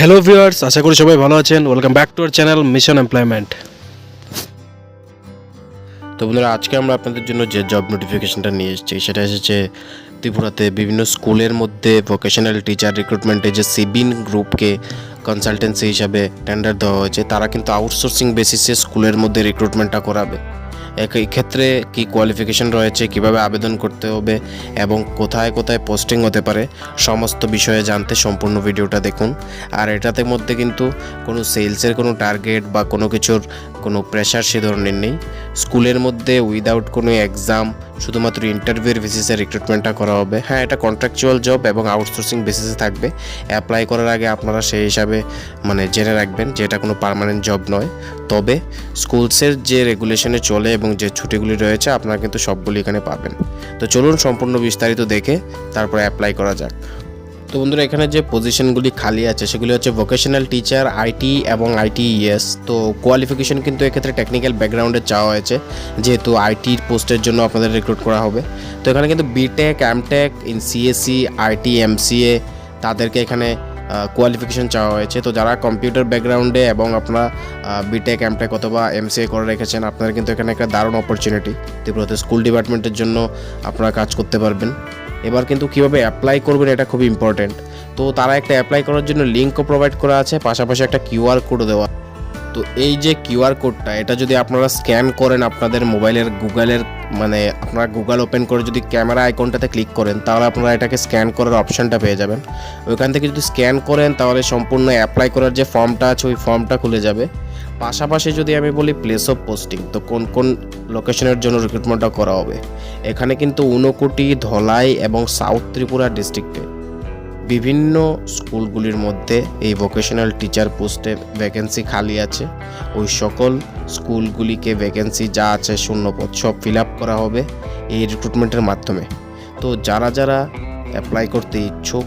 Hello viewers আশা করি সবাই ভালো আছেন। Welcome back to our channel mission employment তো বন্ধুরা, আজকে আমরা আপনাদের জন্য যে জব নোটিফিকেশনটা নিয়ে এসেছি, সেটা এসেছে ত্রিপুরাতে বিভিন্ন স্কুলের মধ্যে ভোকেশনাল টিচার রিক্রুটমেন্টে যে সিবিন গ্রুপকে কনসালটেন্সি হিসাবে টেন্ডার দেওয়া হয়েছে, তারা কিন্তু আউটসোর্সিং বেসিসে স্কুলের মধ্যে রিক্রুটমেন্টটা করাবে। এক- এই ক্ষেত্রে কি কোয়ালিফিকেশন রয়েছে, কীভাবে আবেদন করতে হবে এবং কোথায় কোথায় পোস্টিং হতে পারে, সমস্ত বিষয়ে জানতে সম্পূর্ণ ভিডিওটা দেখুন। আর এটাতে মধ্যে কিন্তু কোনো সেলসের কোনো টার্গেট বা কোনো কিছুর কোনো প্রেশার সে ধরনের নেই। স্কুলের মধ্যে উইদাউট কোনো এক্সাম শুধুমাত্র ইন্টারভিউর বেসিসে রিক্রুটমেন্টটা করা হবে। হ্যাঁ এটা কন্ট্রাকচুয়াল জব এবং আউটসোর্সিং বেসিসে থাকবে। অ্যাপ্লাই করার আগে আপনারা সেই হিসাবে মানে জেনে রাখবেন যে এটা কোনো পারমানেন্ট জব নয়। তবে স্কুলসের যে রেগুলেশনে চলে এবং যে ছুটিগুলি রয়েছে, আপনারা কিন্তু সবগুলি এখানে পাবেন। তো চলুন সম্পূর্ণ বিস্তারিত দেখে তারপরে অ্যাপ্লাই করা যাক। তো বন্ধুরা, এখানে যে পজিশনগুলি খালি আছে, সেগুলি হচ্ছে ভোকেশনাল টিচার আইটি এবং আইটিইএস তো কোয়ালিফিকেশন কিন্তু এক্ষেত্রে টেকনিক্যাল ব্যাকগ্রাউন্ডে চাওয়া হয়েছে, যেহেতু আইটির পোস্টের জন্য আপনাদের রিক্রুট করা হবে। তো এখানে কিন্তু BTech MTech in CSC IT MCA তাদেরকে এখানে কোয়ালিফিকেশন চাওয়া হয়েছে। তো যারা কম্পিউটার ব্যাকগ্রাউন্ডে এবং আপনারা বিটেক এমটেক অথবা এমসিএ করে রেখেছেন আপনারা কিন্তু এখানে একটা দারুণ অপরচুনিটি ত্রিপুরাতে স্কুল ডিপার্টমেন্টের জন্য আপনারা কাজ করতে পারবেন। এবার কিন্তু কীভাবে অ্যাপ্লাই করবেন এটা খুব ইম্পর্টেন্ট তো তারা একটা অ্যাপ্লাই করার জন্য লিঙ্কও প্রোভাইড করা আছে, পাশাপাশি একটা কিউআর কোড দেওয়া তো এই যে কিউআর কোডটা এটা যদি আপনারা স্ক্যান করেন আপনাদের মোবাইলের গুগলের মানে আপনারা গুগল ওপেন করে যদি ক্যামেরা আইকনটাতে ক্লিক করেন, তাহলে আপনারা এটাকে স্ক্যান করার অপশানটা পেয়ে যাবেন। ওইখান থেকে যদি স্ক্যান করেন, তাহলে সম্পূর্ণ অ্যাপ্লাই করার যে ফর্মটা আছে, ওই ফর্মটা খুলে যাবে। পাশাপাশি যদি আমি বলি প্লেস অফ পোস্টিং তো কোন কোন লোকেশনের জন্য রিক্রুটমেন্টটা করা হবে? এখানে কিন্তু ঊনকোটি, ধলাই এবং সাউথ ত্রিপুরা ডিস্ট্রিক্টে বিভিন্ন স্কুলগুলির মধ্যে এই ভোকেশনাল টিচার পোস্টে ভ্যাকেন্সি খালি আছে। ওই সকল স্কুলগুলিকে ভ্যাকেন্সি যা আছে শূন্যপদ সব ফিল আপ করা হবে এই রিক্রুটমেন্টের মাধ্যমে। তো যারা যারা অ্যাপ্লাই করতে ইচ্ছুক,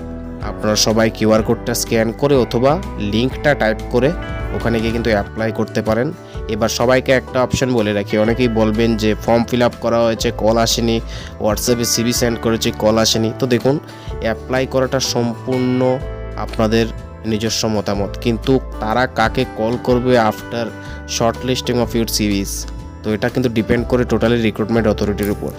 আপনারা সবাই কিউআর কোডটা স্ক্যান করে অথবা লিঙ্কটা টাইপ করে ওখানে গিয়ে কিন্তু অ্যাপ্লাই করতে পারেন। এবার সবাইকে একটা অপশন বলে রাখি। অনেকেই বলবেন যে ফর্ম ফিল আপ করা হয়েছে কল আসেনি হোয়াটসঅ্যাপে সিবি সেন্ড করেছি কল আসেনি। তো দেখুন অ্যাপ্লাই করাটা সম্পূর্ণ আপনাদের নিজস্ব মতামত। কিন্তু তারা কাকে কল করবে after short listing of your CVs তো এটা কিন্তু ডিপেন্ড করে টোটালি রিক্রুটমেন্ট অথরিটির উপর।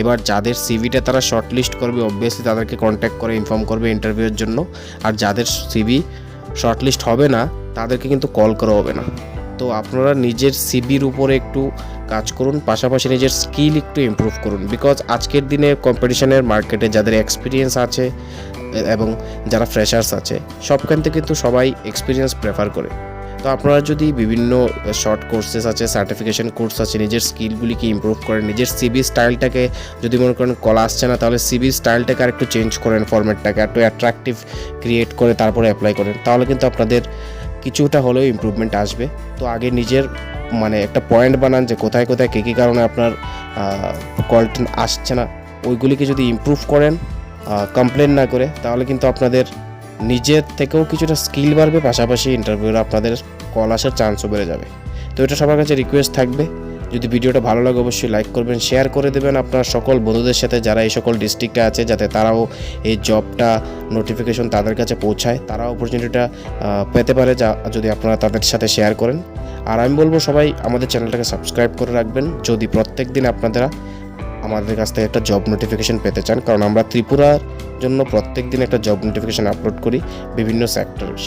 এবার যাদের সিভিটা তারা শর্ট লিস্ট করবে অবভিয়াসলি তাদেরকে কন্ট্যাক্ট করে ইনফর্ম করবে ইন্টারভিউয়ের জন্য। আর যাদের সিভি শর্ট লিস্ট হবে না, তাদেরকে কিন্তু কল করা হবে না। তো আপনারা নিজের সিবির উপরে একটু কাজ করুন, পাশাপাশি নিজের স্কিল একটু ইমপ্রুভ করুন। বিকজ আজকের দিনে কম্পিটিশনের মার্কেটে যাদের এক্সপিরিয়েন্স আছে, এবং যারা ফ্রেশার্স আছে, সবখান থেকে কিন্তু সবাই এক্সপিরিয়েন্স প্রেফার করে। তো আপনারা যদি বিভিন্ন শর্ট কোর্সেস আছে সার্টিফিকেশন কোর্স আছে, নিজের স্কিলগুলিকে ইমপ্রুভ করেন, নিজের সিবি স্টাইলটাকে যদি মনে করেন কলা আসছে না, তাহলে সিবি স্টাইলটাকে আর একটু চেঞ্জ করেন ফরম্যাটটাকে একটু অ্যাট্রাকটিভ ক্রিয়েট করে তারপরে অ্যাপ্লাই করেন। তাহলে কিন্তু আপনাদের কিছুটা হলেও ইম্প্রুভমেন্ট আসবে। তো আগে নিজের মানে একটা পয়েন্ট বানান যে কোথায় কোথায় কী কী কারণে আপনার কলটা আসছে না, ওইগুলিকে যদি ইম্প্রুভ করেন কমপ্লেন না করে, তাহলে কিন্তু আপনাদের নিজের থেকেও কিছুটা স্কিল বাড়বে, পাশাপাশি ইন্টারভিউর আপনাদের কল আসার চান্সও বেড়ে যাবে। তো এটা সবার কাছে রিকোয়েস্ট থাকবে। যদি ভিডিওটা ভালো লাগে, অবশ্যই লাইক করবেন শেয়ার করে দেবেন আপনার সকল বন্ধুদের সাথে যারা এই সকল ডিস্ট্রিক্টে আছে, যাতে তারাও এই জবটা নোটিফিকেশন তাদের কাছে পৌঁছায়, তারাও অপরচুনিটিটা পেতে পারে যা যদি আপনারা তাদের সাথে শেয়ার করেন। আর আমি বলব সবাই, আমাদের চ্যানেলটাকে সাবস্ক্রাইব করে রাখবেন, যদি প্রত্যেক দিন আপনারা আমাদের কাছ থেকে একটা জব নোটিফিকেশন পেতে চান, কারণ আমরা ত্রিপুরার জন্য প্রত্যেক দিন একটা জব নোটিফিকেশন আপলোড করি বিভিন্ন সেক্টরের